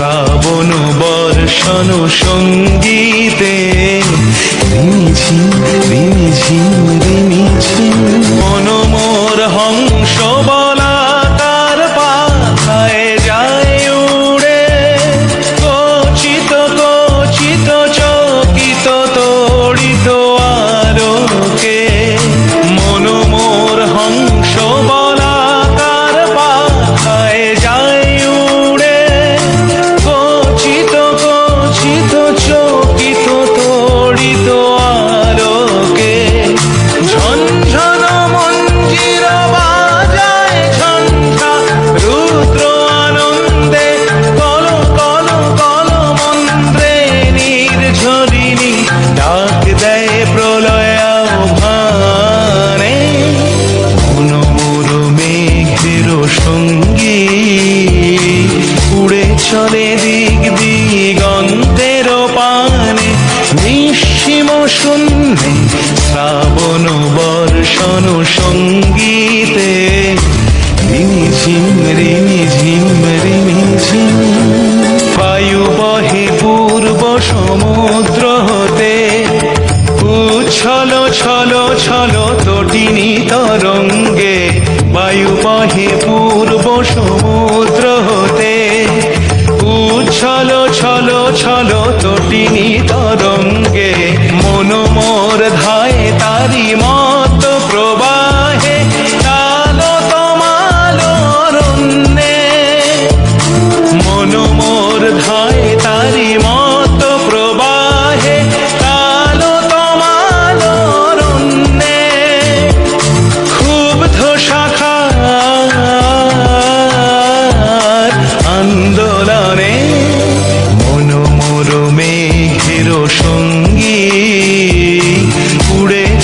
শ্রাবণ বর্ষণ সঙ্গীতে ঝিম ঝিম সঙ্গী। উড়ে চলে দিক দিগন্তের পানে, নিঃসীম শূন্যে শ্রাবণ বর্ষণ সঙ্গীতে। রিমি ঝিম রিমি ঝিম রিমি বায়ু বহে পূর্ব সমুদ্র হতে, উচ্ছল, ছল ছল তটিনী উচ্ছল ছলো ছলো তটিনী তরঙ্গে। মনোমোর ধায় তারি মত